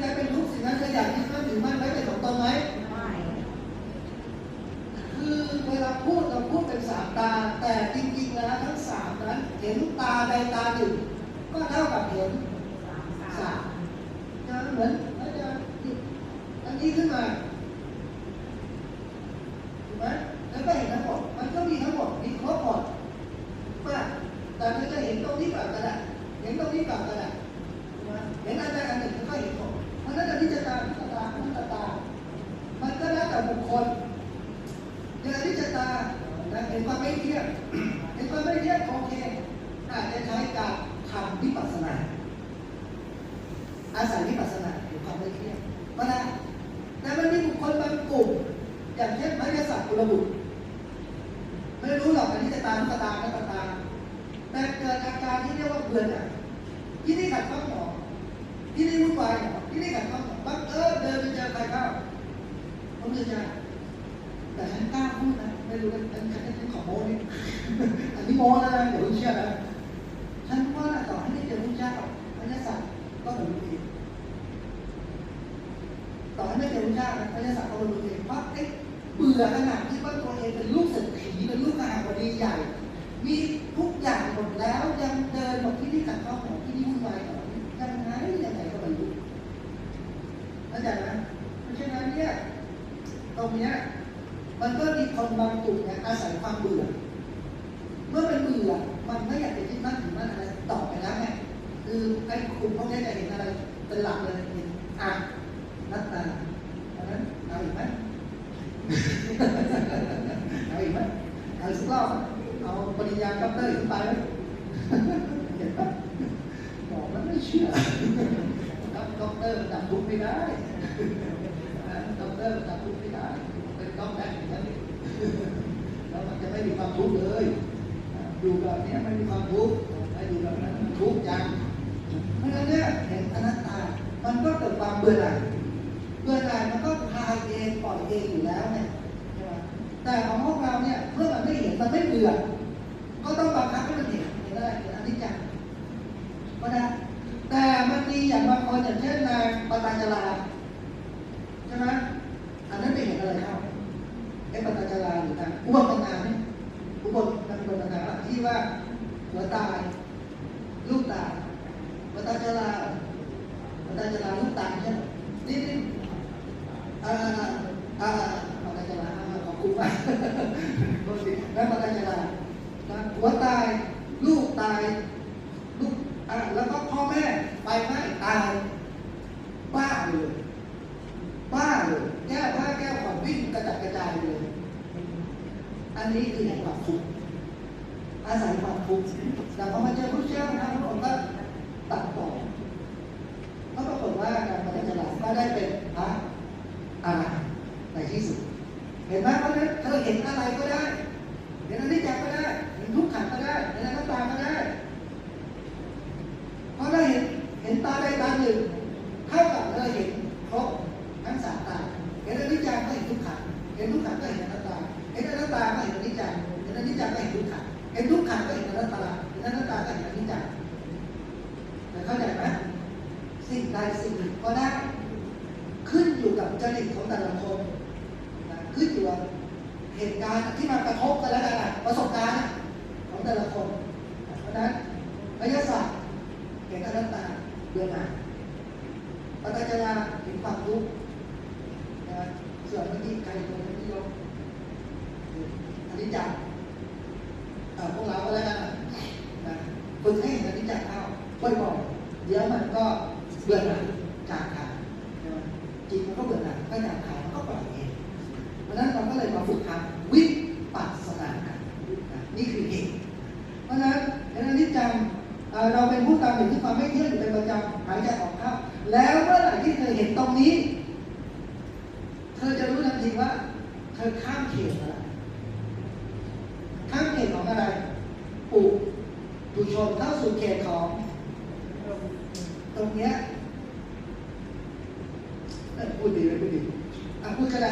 ใดเป็นทุกข์สิ่งนั้นเธออยากยึดมั่นถือมั่นไว้เป็นของตนไหมไม่คือเวลาพูดเราพูดเป็นสามตา แต่จริงๆแล้วทั้งสามนั้นเห็นตาใดตาหนึ่งก็เท่ากับเห็นสามสามจะเหมือนแล้วจะหยิบอันนี้ขึ้นมา บุคคลอย่างที่จะตาเห็นความไม่เที่ยงเห็นความไม่เที่ยงโอเคอาจจะใช้การทำวิปัสสนาอาศัยวิปัสสนาเห็นความไม่เที่ยงก็ได้แต่มันมีบุคคลบางกลุ่มอย่างเช่นพระยศกุลบุตรไม่รู้หรอกอันนี้จะตามก็ตามก็ตามแต่เกิดอาการที่เรียกว่าเบื่อหน่ายที่นี่ขัดข้องหนอที่นี่วุ่นวายหนอที่นี่ขัดข้องหนอบังเอิญเดินไปเจอใครเข้า ผมจะใจแต่ฉันกล้าพูดนะไม่รู้นะฉันฉันฉันขอโม้นี่อันนี้โม้แล้วนะเดี๋ยวคุณเชื่อนะฉันว่าต่อให้ไม่เจอพระเจ้าพระเจ้าสัตว์ก็บรรลุเองต่อให้ไม่เจอพระเจ้าพระเจ้าสัตว์ก็บรรลุเองเพราะไอ้เบื่อขนาดที่ว่าตัวเองเป็นลูกเศรษฐีเป็นลูกมหาบดีใหญ่ มีทุกอย่างหมดแล้วยังเดินมาที่นี่ขัดข้องของที่นี่วุ่นวายต่อยังไงยังไงก็บรรลุเข้าใจไหมเพราะฉะนั้นเนี่ย ตรงเนี้ยมันก็มีคนบางกลุ่มเนี่ยอาศัยความเบื่อ เมื่อเป็นเบื่อมันไม่อยากจะคิดมากถึงมากอะไรต่อไปแล้วไงคือไอ้กลุ่มพวกนี้จะเห็นอะไรเป็นหลักเลยเห็นอะนัตตาอันนั้นเอาอีกไหมเอาอีกไหมเอาสักรอบเอาปริญญาด็เตอร์ขึ้นไปไหมเห็นปะบอกแล้วไม่เชื่อด็อกเตอร์จับทุกข์ไม่ได้ด็อกเตอร์จับทุกข์ไม่ได้ เป็นต้องแบบนี้แล้วมันจะไม่มีความทุกข์เลย อยู่แบบนี้ไม่มี ความทุกข์ถ้าอยู่แบบนั้นทุกข์จังเพราะฉะนั้นเนี่ยเห็นอนัตตา มันก็เกิดความเบื่อหน่ายเบื่อหน่ายมันก็คลายเองปล่อยเองอยู่แล้วเนี่ยใช่ไหมแต่ของพวกเราเนี่ยเมื่อมันไม่เห็นมันไม่เบื่อ ก็ต้องบังคับให้มันเห็นเห็นอะไรเห็นอนิจจังก็ได้แต่มันมีอย่างบางคนอย่างเช่นนายปตาจาราใช่ไหมอันนั้นไม่เห็นอะไรเข้า ไอ้ปตจาราหรือการอุปปนาเนี่ยอุปมันอุปปนาที่ว่าหัวตาย ลูกตายปตจาราปตจาราลูกตายใช่ไหมนี่นี่อ่าอ่าปตจารา ขอบคุณมากโทษทีแล้วปตจาหัวตาย ลูกตาย ลูกอ่าแล้วก็พ่อแม่ไปไหมตายบ้าเลยบ้าเลยแก้ผ้าแก้ผ่อนวิ่งกระจัดกระจายเลย อันนี้คือแห่งความทุกข์อาศัยความทุกข์แต่พอมาเจอพระเจ้านะพระองค์ก็ตัดต่อก็ปรากฏว่าการปฏิจจารก็ได้เป็นพระอรหันต์ในที่สุด เห็นไหมเพราะฉะนั้นเธอเห็นอะไรก็ได้ เห็นอนิจจังก็ได้ เห็นทุกขังก็ได้ เห็นอนัตตาก็ได้ เพราะเราเห็นเห็นตาใดตาหนึ่งเท่ากับเราเห็นครบทั้งสามตา เห็นอนิจจังก็เห็นทุกขังเห็นทุกขังก็เห็นอนัตตา เห็นอนัตตาก็เห็นอนิจจังเห็นอนิจจังก็เห็นทุกขังเห็นทุกขังก็เห็นอนัตตา เห็นอนัตตาก็เห็นอนิจจังแต่เข้าใจไหมสิ่งใดสิ่งหนึ่งก็ได้ ขึ้นอยู่กับจริตของแต่ละคนนะขึ้นอยู่กับเหตุการณ์ที่มากระทบกันแล้วกันอะประสบการณ์ของแต่ละคน เพราะฉะนั้นวิทยาศาสตร์ เห็นอนัตตาเบื่อหน่ายปัจจาเห็นความทุกข์นะส่วนเมื่อกี้ใครคนที่ยกอันนี้จักพวกเราก็แล้วกันนะฝึกให้เห็นอันนี้จักเข้าบ่อยๆเดี๋ยวมันก็เบื่อหน่าย เธอเห็นตรงนี้ เธอจะรู้ทันทีว่า เธอข้ามเขตอะไรข้ามเขตของอะไร ปุปุชนเข้าสู่เขตของ ตรงเนี้ยเอ้ยพูดดีเลยพูดดีอะพูดก็ได้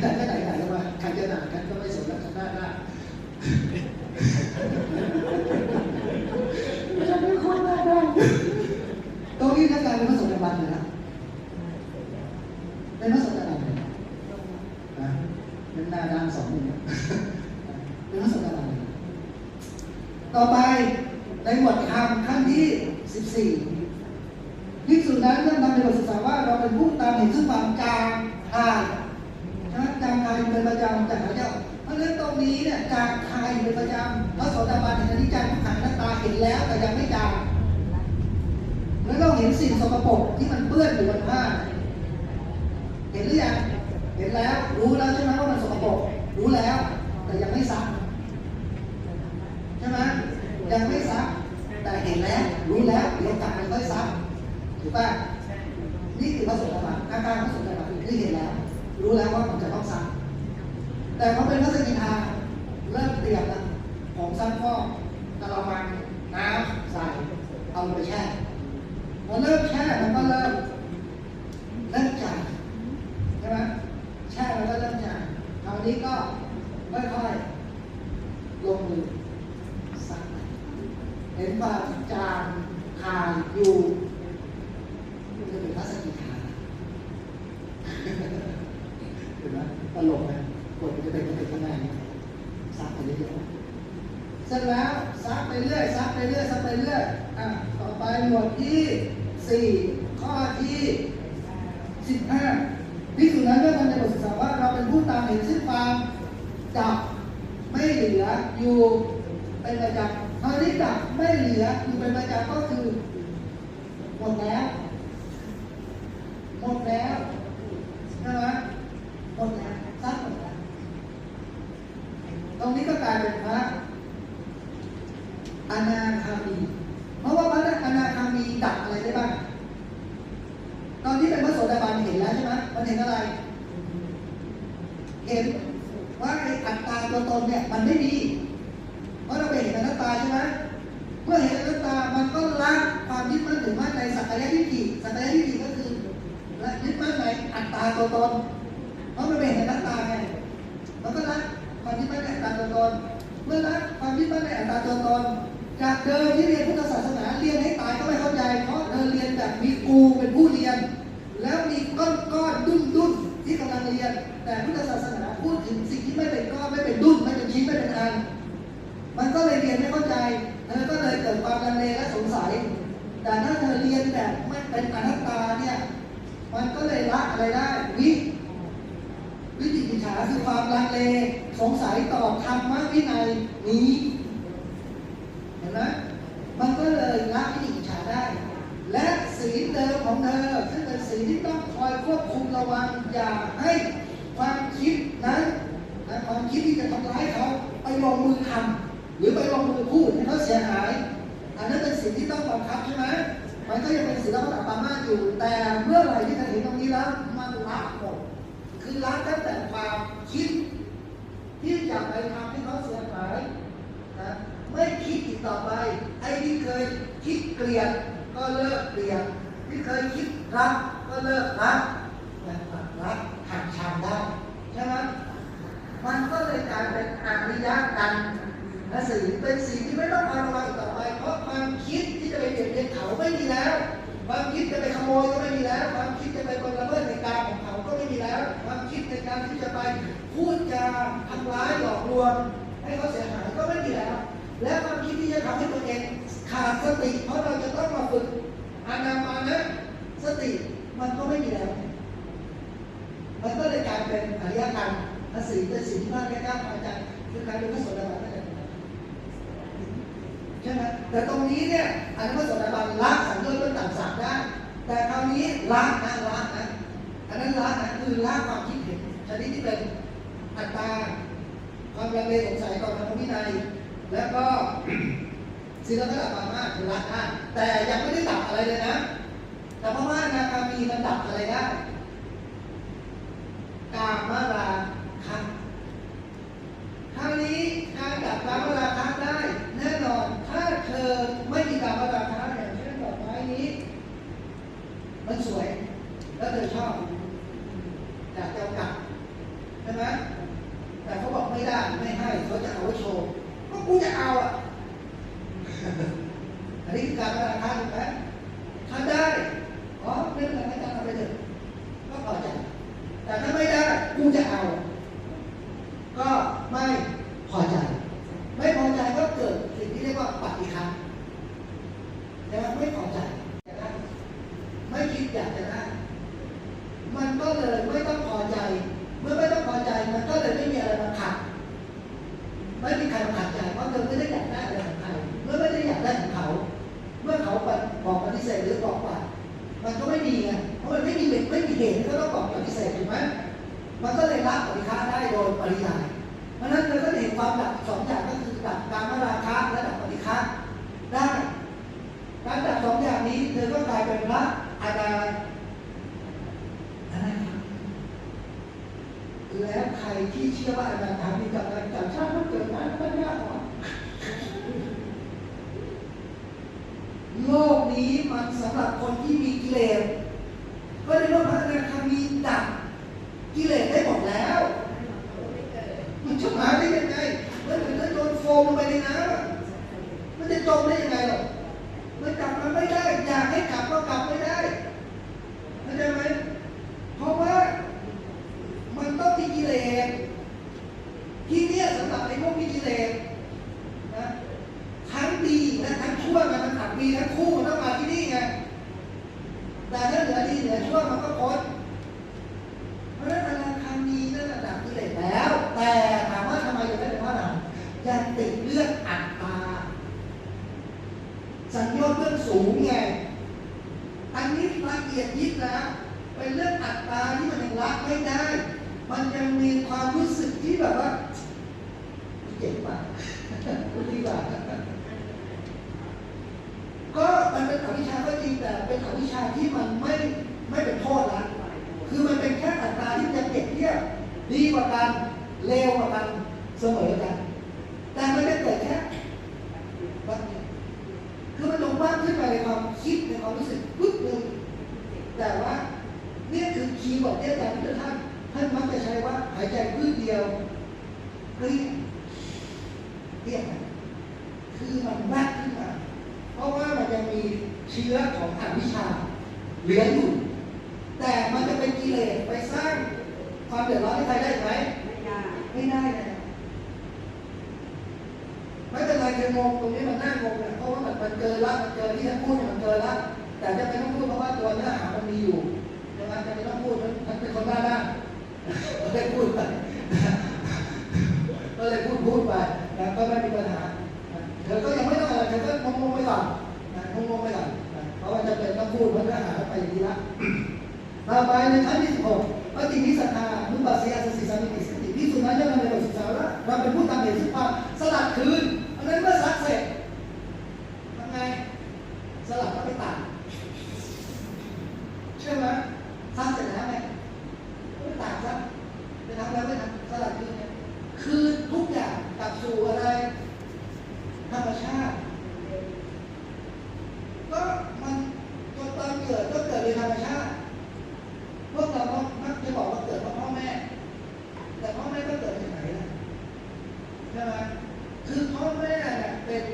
แต่ไม่ไหนไหนแล้วมาใครจะหนากันก็ไม่สนแล้วกันหน้าหน้า จะไม่คนหน้าได้ตรงนี้ถ้ากลายเป็นพระสงฆ์บันเลยนะ เป็นพระโสดาบันเลยนะ เป็นหนาดานสองหนึ่งนะเป็นพระโสดาบันต่อไปในหมวดธรรมขั้นที่สิบสี่ภิกษุนั้นเริ่มทำในบทศึกษาว่าเราเป็นผู้ตามเห็นซึ่งความจางคายนะจางคายเป็นประจำจากหายเจ้าเพราะฉะนั้นตรงนี้เนี่ยจางคายเป็นประจำพระโสดาบันเห็นอนิจจังทุกขังหน้าตาเห็นแล้วแต่ยังไม่จางแล้วเราเห็นสิ่งสกปรกที่มันเปื้อนอยู่บนผ้าเห็นหรือยัง เห็นแล้ว รู้แล้วใช่ไหมว่ามันสกปรกรู้แล้ว แต่ยังไม่ซักใช่ไหมยังไม่ซัก แต่เห็นแล้ว รู้แล้วเดี๋ยวกลับไปค่อยซักถูกป่ะนี่คือพระโสดาบันอาการพระโสดาบันคือเห็นแล้ว รู้แล้วว่ามันจะต้องซัก แต่พอเป็นพระสกิทาเริ่มเตรียมแล้วของซักฟอกกระมังน้ำใส่เอาไปแช่พอเริ่มแช่มันก็เริ่มเริ่มจางใช่ไหมแช่มันก็เริ่มจางคราวนี้ก็ค่อยๆลงมือสักเห็นควาจางคายอยู่จะเป็นพระสกิทาเห็นไหมตลกไหมกดมันจะเป็นมันเป็นข้างในซักไปเรื่อยๆเสร็จแล้วซักไปเรื่อยซักไปเรื่อยซักไปเรื่อยอะต่อไปหมวดที่สี่ข้อที่สิบห้าพิสูจน์นั้นเมื่อทำในบทศึกษาว่าเราเป็นผู้ตามเห็นซึ่งความดับไม่เหลืออยู่เป็นประจำคราวนี้ดับไม่เหลืออยู่เป็นประจำก็คือหมดแล้ว หมดแล้วใช่ไหมหมดแล้วสร้างหมดแล้วตรงนี้ก็กลายเป็นพระ อนาคามี เพราะว่าพระอนาคามีดับอะไรได้บ้าง ตอนที่เป็นพระโสดาบันเห็นแล้วใช่ไหมมันเห็นอะไร เห็นว่าไอ้อัตตาตัวตนเนี่ยมันไม่มีเพราะเราไปเห็นอนัตตาใช่ไหมเมื่อเห็นอนัตตา มันก็ละความยึดมั่นถือมั่นในสักกายทิฏฐิสักกายทิฏฐิก็คือละยึดมั่นในอัตตาตัวตน เพราะมันเป็นเห็นอนัตตาไง มันก็ละความยึดมั่นในอัตตาตัวตน เมื่อละความยึดมั่นในอัตตาตัวตน จากเดิมที่เรียนพุทธศาสนาเรียนให้ตายก็ไม่เข้าใจ เพราะเธอเรียนแบบมีกูเป็นผู้เรียน แล้วมีก้อนก้อนดุ้นดุ้นที่กำลังเรียน แต่พุทธศาสนาพูดถึงสิ่งที่ไม่เป็นก้อนไม่เป็นดุ้นไม่เป็นชิ้นไม่เป็นอัน มันก็เลยเรียนไม่เข้าใจ เธอก็เลยเกิดความลังเลและสงสัย แต่ถ้าเธอเรียนแบบไม่เป็นอนัตตาเนี่ย มันก็เลยละอะไรได้ วิ วิจิกิจฉาคือความลังเล สงสัยต่อธรรมะวินัยนี้ เห็นไหมมันก็เลยละวิจิกิจฉาได้ และศีลเดิม ของเธอ ซึ่งเป็นศีลที่ต้องคอยควบคุมระวังอย่าให้ความคิดนั้นนะความคิดที่จะทำร้ายเขาไปลงมือทำหรือไปลงมือพูดให้เขาเสียหาย อันนั้นเป็นสิ่งที่ต้องบังคับใช่ไหมมันก็ยังเป็นศีลปฏิปามาอยู่ แต่เมื่อไหร่ที่เธอเห็นตรงนี้แล้วมันละหมดคือละตั้งแต่ความคิด ที่จะไปทำให้เขาเสียหายนะไม่คิดอีกต่อไป ไอ้ที่เคยคิดเกลียดก็เลิกเกลียด ที่เคยคิดรักก็เลิกรักนะรักหักชังได้ใช่ไหมมันก็เลยกลายเป็นอริยกันและสีเป็นสีลที่ไม่ต้องคอยระวังต่อไป เพราะความคิดที่จะไปเบียดเบียนเขาไม่มีแล้ว ความคิดจะไปขโมยก็ไม่มีแล้ว ความคิดจะไปกละเมิดในการของเขาก็ไม่มีแล้ว ความคิดในการที่จะไปพูดจาทำร้ายหลอกลวงให้เขาเสียหายก็ไม่มีแล้ว และความคิดที่จะทำให้ตัวเองขาดสติ เพราะเราจะต้องมาฝึก อานามานะสติมันก็ไม่มีแล้ว มันก็เลยกลายเป็นอริยกันและสิ่งเป็นสิ่งที่พระแก้วอาจารย์คือการเป็นพระโสดาบันนั่นเองใช่ไหมแต่ตรงนี้เนี่ยอันนี้พระโสดาบันละสังโยชน์เรื่องต่างสามได้แต่คราวนี้ละนะละนะอันนั้นละนะคือละความคิดเห็นชนิดที่เป็นอัตตาความลังเลสงสัยต่อธรรมวินัยแล้วก็ ศีลธรรมปามาคือละได้แต่ยังไม่ได้ดับอะไรเลยนะ แต่พม่านาคามีมันดับอะไรได้กามรา Ela foi contada. ดับสองอย่างนี้เธอก็กลายเป็นพระอาจารย์แล้วใครที่เชื่อว่าอาจาคามีกำลังจากชาติต้องเกิดมาปัญญาอ่อนโลกนี้มันสำหรับคนที่มีกิเลสก็เลยว่าพระอนาคามีดับกิเลสได้หมดแล้ว มันจะมาได้ยังไงมันเหมือนกับโยนโฟมลงไปในน้ำอะมันจะจมได้ยังไงหรอมันกลับมาไม่ได้ อยากให้กลับก็กลับไม่ได้เข้าใจไหมเพราะว่ามันต้องมีกิเลสที่เนี่ยสำหรับไอ้พวกมีกิเลสนะทั้งดีและทั้งชั่วไงมันขับมีทั้งคู่มันต้องมาที่นี่ไงแต่ถ้าเหลือดีเหลือชั่วมันก็พ้น เพราะฉะนั้นอนาคามีนั่นระดับกิเลสแล้ว แต่ถามว่าทำไมยังไม่เป็นพระอรหันต์ยังติดเรื่องอัตตา สัญญาเรื่องสูงไง อันนี้ละเอียดยิบแล้ว เป็นเรื่องอัตตาที่มันยังละไม่ได้ มันยังมีความรู้สึกที่แบบว่า เจ็บปากพูดดีกว่าก็มันเป็นอวิชชาก็จริงแต่เป็นอวิชชาที่มันไม่ไม่เป็นโทษละคือมันเป็นแค่อัตราที่จะเปรียบเทียบดีกว่ากันเลวกว่ากันเสมอกัน แต่มันจะเกิดแค่วันนี้คือมันลงมากขึ้นไปในความคิดในความรู้สึกปึ๊บหนึ่งแต่ว่าเนี่ยคือคีย์เวิร์ดที่อาจารย์ทธท่านท่านมักจะใช้ว่าหายใจพืชเดียวเรียกเรียกนะ คือมันแวบขึ้นมา เพราะว่ามันยังมีเชื้อของอวิชชาเหลืออยู่ แต่มันจะเป็นกิเลสไปสร้างความเดือดร้อนให้ใครได้ไหมไม่ได้นะไม่เป็นไรจะงงตรงนี้มันน่างงนะเพราะว่ามันมันเกินละมันเกินที่จะพูดเนี่ยมันเกินละแต่จะไม่ต้องพูดเพราะว่าตัวเนื้อหามันมีอยู่ดังนั้นจะไม่ต้องพูดมันมันเป็นคนบ้าด้านก็เลยพูดไปก็เลยพูดพูดไปนะก็ไม่มีปัญหา เธอก็ยังไม่ต้องอะไรเธอก็งงๆไปก่อนนะงงๆไปก่อนเพราะว่าจะเป็นต้องพูดเนื้อหาไปอย่างนี้ละต่อไปในชั้นที่16ปฏิวิสัทธานุปัสสยาสสิสามิติสติวิสุนั้นย่อมในบทศึกษาว่าเราเป็นผู้ทำเหตุสิ่งความสลัดคืนเพราะฉะนั้นเมื่อซักเสร็จทำไง สลัดก็ไปตากใช่ไหมซักเสร็จแล้วไงก็ไปตากซะไปทำแล้วไม่ทำสลัดคืนไงคือทุกอย่างกลับสู่อะไร ธรรมชาติ ก็มันตอนเกิดก็เกิดในธรรมชาติ พวกเราก็มักจะบอกว่าเกิดเพราะพ่อแม่ แต่พ่อแม่ก็เกิดจากไหนล่ะใช่ไหมคือพ่อแม่เนี่ยเป็น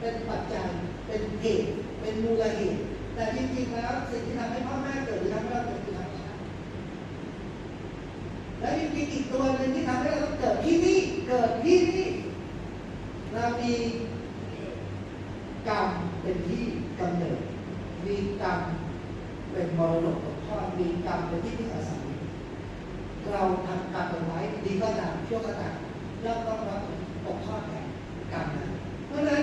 เป็นปัจจัย เป็นเหตุ เป็นมูลเหตุ แต่จริงๆแล้วสิ่งที่ทำให้พ่อแม่เกิดหรือทำให้เราเกิดคือธรรมชาติ และจริงๆอีกตัวหนึ่งที่ทำให้เราต้องเกิดที่นี่ เกิดที่นี่ เรามีกรรมเป็นที่กำเนิด มีกรรมเป็นมรดกตกทอดมีกรรมเป็นที่พึ่งอาศัย เราทำกรรมเอาไว้ดี ก็ตามชั่วก็ตามเราต้องรับตกทอดแห่งกรรมนั้นเพราะฉะนั้น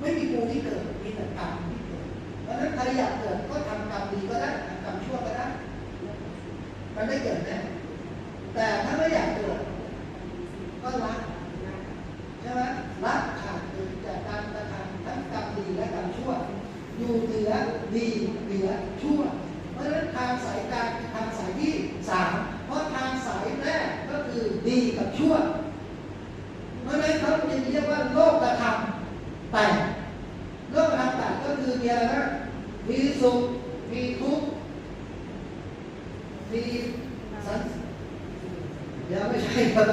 ไม่มีกูที่เกิดมีแต่กรรมที่เกิด เพราะฉะนั้นใครอยากเกิดก็ทำกรรมดีก็ได้ทำกรรมชั่วก็ได้ มันได้เกิดแน่แต่ถ้าไม่อยากเกิด ก็ละใช่ไหมละขาดเกิดจากการกระทำทั้งกรรมดีและกรรมชั่ว อยู่เหนือดีเหนือชั่ว เพราะฉะนั้นทางสายกลางคือทางสายที่สามเพราะทางสายแรกก็คือดีกับชั่ว เพราะฉะนั้นเขาจะเรียกว่าโลกกระทำแปดโลกกระทำแปดก็คือมีอะไรนะมีสุข มีทุกข์ มีสันเดี๋ยวไม่ใช่ครับ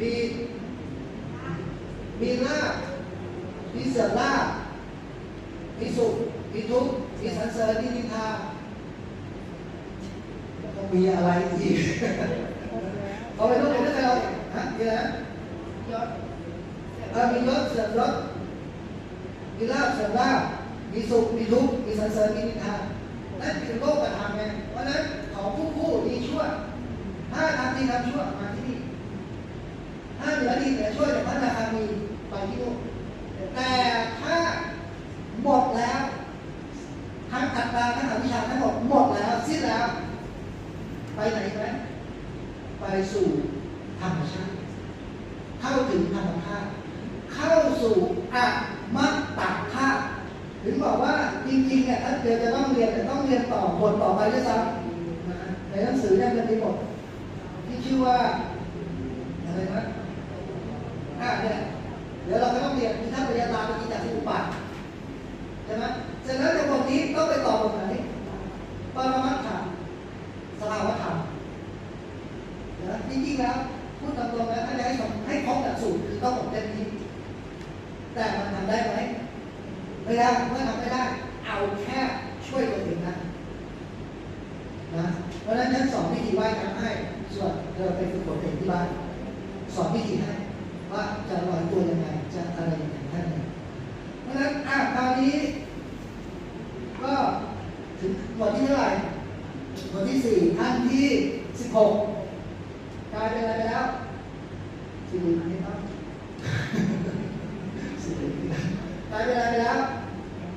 มี มีลาบมีเสื่อมลาบมีสุข มีทุกข์ มีสรรเสริญมีนินทาแล้วก็มีอะไรอีก เอาไปต้องเป็นเรื่องอะไรฮะมีอะไรนะยศเออมียศเสื่อมยศมีลาบเสื่อมลาบมีสุข มีทุกข์ มีส รรเสริญมีนิทานั่นคือโลกกระทำไงเพราะนั้นของผู้คู่ดีชั่ว ถ้าทำดีทำชั่วมาที่นี่ถ้าเหลือดีเหลือช่วยแต่พระราคามีไปที่นู่นแต่ถ้าหมดแล้วทั้งอัตตาทั้งอวิชชาทั้งหมดหมดแล้วสิ้นแล้ว ไปไหนไหมไปสู่ธรรมชาติเข้าถึงธรรมชาติเข้าสู่อ ยถ้าจะต้องเรียนแต่ต้องเรียนต่อบทต่อไปด้วยซ้ำในหนังสือเนี่ยมันมีบทที่ชื่อว่าอะไรนะอ่าเนี่ยเดี๋ยวเราก็ต้องเรียนที่ท่านปริญญาตาปฏิจจสมุปบาทใช่ไหมเสร็จแล้วในบทนี้ต้องไปต่อบทไหนปรมัตถะสภาวธรรม นะจริงๆแล้วพูดตามตรงนะถ้าจะให้ผมให้ครบหลักสูตรคือต้องหมดเต็มที่แต่มันทำได้ไหมไม่ได้เมื่อทำไม่ได้ เอาแค่ช่วยตัวเองนะนะเพราะฉะนั้นฉันสอนวิธีว่ายน้ำให้ ส่วนเธอไปฝึกฝนเองที่บ้านสอนวิธีให้ว่าจะลอยตัวยังไงจะอะไรยังไงแค่นั้นเพราะฉะนั้นอะคราวนี้ ก็ถึงบทที่เท่าไหร่บทที่สี่อันที่สิบ หกกลายเป็นอะไรไปแล้วสี่เหลี่ยมนี่ครับสี่เหลี่ยมนี่นะกลายเป็นอะไรไปแล้ว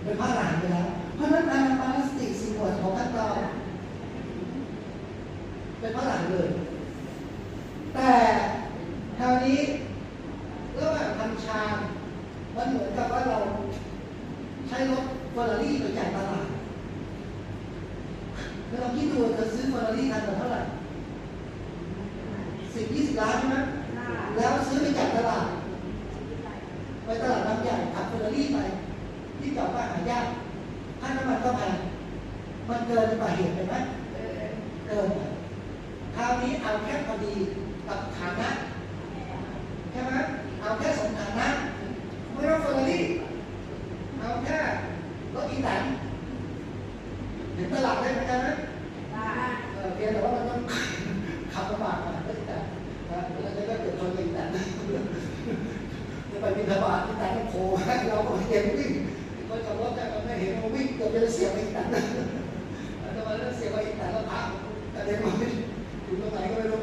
เป็นพระอรหันไปแล้วเพราะนั้นอานาปาสติกสี่หมวดของท่านเราเป็นพระอรหันเลย แต่คราวนี้ระหว่างทำฌานมันเหมือนกับว่าเราใช้รถเฟอร์รารี่ไปจ่ายตลาดแล้วเราคิดดูจะซื้อเฟอร์รารี่คันละเท่าไหร่ สิบยี่สิบล้านใช่ไหมแล้วซื้อไปจากตลาด ไปตลาดบางใหญ่ขับเฟอร์รารี่ไป ที่จอดบ้านหายากค่าน้ำมันก็แพงมันเกินกว่าเหตุไปไหมเกินไปคราวนี้เอาแค่พอดีกับฐานะใช่ไหมเอาแค่สองฐานะไม่ต้องเฟอร์รารี่เอาแค่รถอีแตนเห็นตลาดได้เหมือนกันไหมเออเพียงแต่ว่ามันต้อง จะไปบินทบาทที่ไหนก็โผล่ให้เราก็เห็นวิ่งคนจับรถจะไม่เห็นเราวิ่งเกือบจะเสียไปอีกนั้นแล้วจะมาเสียไปอีกแต่ละทางแต่เด็กมันอยู่ตรงไหนก็ไม่รู้